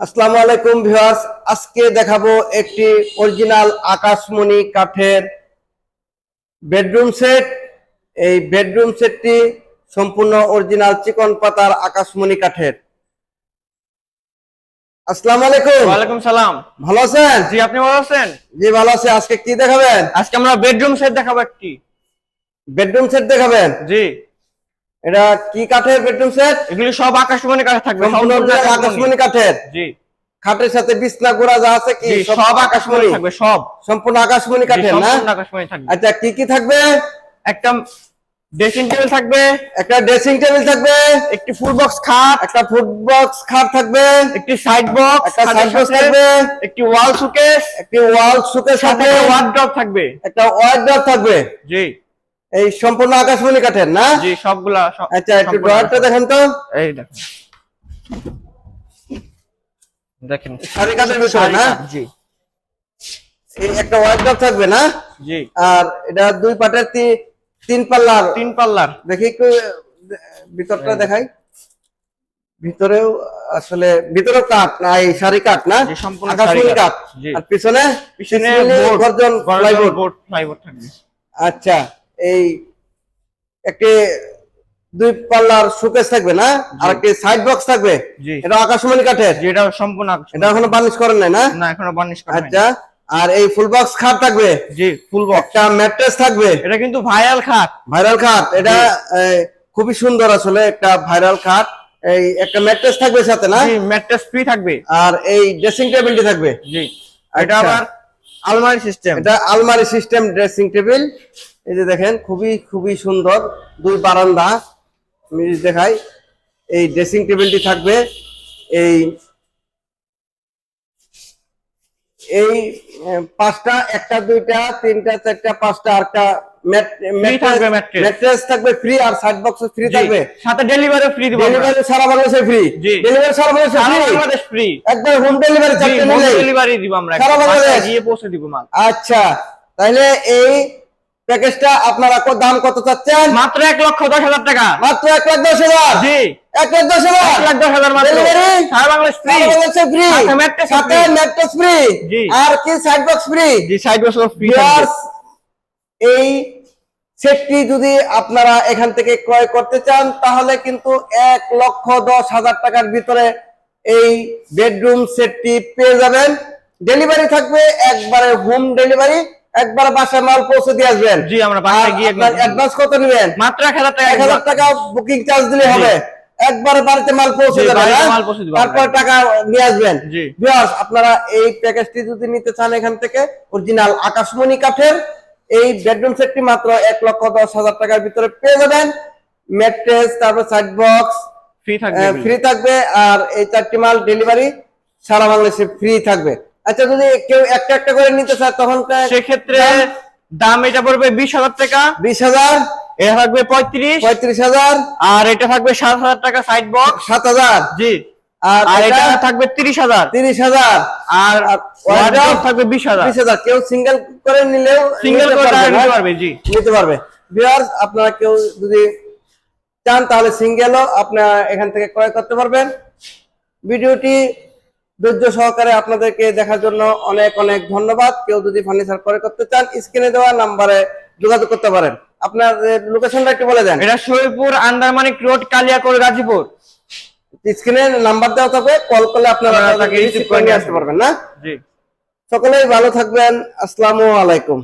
আসসালামু আলাইকুম ভিউয়ার্স আজকে দেখাবো একটি অরিজিনাল আকাশমণি কাঠের বেডরুম সেট। এই বেডরুম সেটটি সম্পূর্ণ অরিজিনাল চিকন পাতার আকাশমণি কাঠের। আসসালামু আলাইকুম। ওয়ালাইকুম সালাম। ভালো আছেন? জি আপনি ভালো আছেন? জি ভালো আছে। আজকে কি দেখাবেন? আজকে আমরা বেডরুম সেট দেখাবো একটি। বেডরুম সেট দেখাবেন? জি। এটা কি কাঠের বেডরুম সেট? এগুলি সব আকাশমণি কাঠে থাকবে আকাশমণি কাঠের? জি। খাটের সাথে বিছনা গোড়া যা আছে কি সব আকাশমণি? থাকবে সব। সম্পূর্ণ আকাশমণি কাঠের না? আকাশমণি থাকবে। আচ্ছা কি কি থাকবে? একটা ড্রেসিং টেবিল থাকবে। একটা ড্রেসিং টেবিল থাকবে। একটি ফুল বক্স খাট। একটা ফুড বক্স খাট থাকবে। একটি সাইড বক্স একটা সাইড বক্স থাকবে। একটি ওয়াল সুকেস। একটি ওয়াল সুকের সাথে সাথে ওয়ার্ড্রপ থাকবে। একটা ওয়ার্ড্রপ থাকবে। জি। এই সম্পূর্ণ আকাশমণি কাঠের না? জি সবগুলা আচ্ছা একটু ড্রয়ারটা দেখেন তো। এই দেখেন দেখেন। সারি কাঠের ভিতরে না? জি। এই একটা ওয়ার্ড্রপ থাকবে না? জি। আর এটা দুই পাটের তিন পাল্লার। তিন পাল্লার। দেখি একটু ভিতরটা দেখাই। ভিতরেও আসলে ভিতরে কাঠ না এই সারি কাঠ না? সম্পূর্ণ আকাশমণি কাঠ। আর পিছনে পিছনে গর্জন প্লাইবোর্ড থাকবে। আচ্ছা। এই একটি দুই পাল্লার শোকেস থাকবে না? আর একটি সাইড বক্স থাকবে? এটা আকাশমণি কাঠের? যেটা সম্পূর্ণ এটা এখনও বার্নিশ করেন নাই না? না এখনও বার্নিশ করা হয়নি। আচ্ছা আর এই ফুল বক্স খাট থাকবে? জি ফুল বক্স একটা ম্যাট্রেস থাকবে? এটা কিন্তু ভাইরাল খাট। ভাইরাল খাট এটা খুবই সুন্দর আসলে একটা ভাইরাল খাট। এই একটা ম্যাট্রেস থাকবে সাথে না? জি ম্যাট্রেস ফ্রি থাকবে। আর এই ড্রেসিং টেবিলটি থাকবে? জি এটা আচ্ছা। আবার আলমারি সিস্টেম। এটা আলমারি সিস্টেম, ড্রেসিং টেবিল। এই যে দেখেন, খুবই খুবই সুন্দর। দুই বারান্দা। আমি দেখাই, এই ড্রেসিং টেবিলটি থাকবে। এই এই পাঁচটা, একটা, দুইটা, তিনটা, চারটা, পাঁচটা mattress। ম্যাট্রেস থাকবে ফ্রি আর সাইড বক্স ফ্রি থাকবে। সাথে ডেলিভারি ফ্রি দিব ডেলিভারি সারা বাংলাদেশে ফ্রি ডেলিভারি সারা বাংলাদেশে ফ্রি একবার হোম ডেলিভারি জি চারটে হোম ডেলিভারি দিব আমরা সারা বাংলাদেশ? গিয়ে পৌঁছে দিব মাল। আচ্ছা তাহলে এই প্যাকেজটা আপনারা দাম কত চাচ্ছেন? মাত্র এক লক্ষ দশ হাজার টাকা। মাত্র এক লাখ দশ হাজার। জি। এক লাখ দশ হাজার। এক লাখ দশ হাজার সারা বাংলাদেশ ফ্রি ফ্রি সাথে। ম্যাট্রেস ফ্রি আর কি সাইড বক্স ফ্রি জি সাইড বক্স ফ্রি এই সেটটি যদি আপনারা এখান থেকে ক্রয় করতে চান তাহলে কিন্তু এক লক্ষ দশ হাজার টাকার ভিতরে এই বেডরুম সেটটি পেয়ে যাবেন। ডেলিভারি থাকবে একবারে হোম ডেলিভারি। একবারে বাসায় মাল পৌঁছে দিয়ে আসবেন। জি, আমরা বাসায় গিয়ে অ্যাডভান্স কত নেবেন? মাত্র এক হাজার টাকা এক হাজার টাকা বুকিং চার্জ দিলে হবে। একবার বাড়িতে মাল পৌঁছে যাবে পৌঁছে দিব তারপর টাকা নিয়ে আসবেন। জি। ভিউয়ার্স আপনারা এই প্যাকেজটি যদি নিতে চান এখান থেকে অরিজিনাল আকাশমণি কাঠের এই বেডরুম সেটটি মাত্র এক লক্ষ দশ হাজার টাকার ভিতরে পেয়ে যাবেন। ম্যাট্রেস তারপর সাইড বক্স ফ্রি থাকবে ফ্রি থাকবে আর এই চারটি মাল ডেলিভারি সারা বাংলাদেশে ফ্রি থাকবে। আচ্ছা যদি কেউ একটা একটা করে নিতে চায় তখন সেক্ষেত্রে দাম? এটা পড়বে বিশ হাজার টাকা। বিশ হাজার। এটা থাকবে পঁয়ত্রিশ। পঁয়ত্রিশ হাজার। আর এটা থাকবে সাত হাজার টাকা সাইড বক্স সাত হাজার। জি। আর আর এটা এটা থাকবে তিরিশ হাজার। তিরিশ হাজার। আর আর থাকবে বিশ হাজার। কেউ সিঙ্গেল করে নিলেও সিঙ্গেল করে নিতে পারবে জি। নিতে পারবে। ভিউয়ার্স আপনারা কেউ যদি চান তাহলে সিঙ্গেলও আপনারা এখান থেকে ক্রয় করতে পারবেন। ভিডিওটি ধৈর্য সহকারে আপনাদেরকে দেখার জন্য অনেক অনেক ধন্যবাদ। কেউ যদি ফার্নিচার ক্রয় করতে চান স্ক্রিনে দেওয়া নাম্বারে যোগাযোগ করতে পারেন। আপনার লোকেশনটা একটু বলে দেন। এটা শরীরপুর আন্দারমানিক রোড কালিয়াকোট গাজীপুর। স্ক্রিনে নাম্বার দেওয়া থাকবে কল করলে আপনারা তাকে তাকে রিসিভ করে নিয়ে আসতে পারবেন না? জি। সকলেই ভালো থাকবেন আসসালামু আলাইকুম।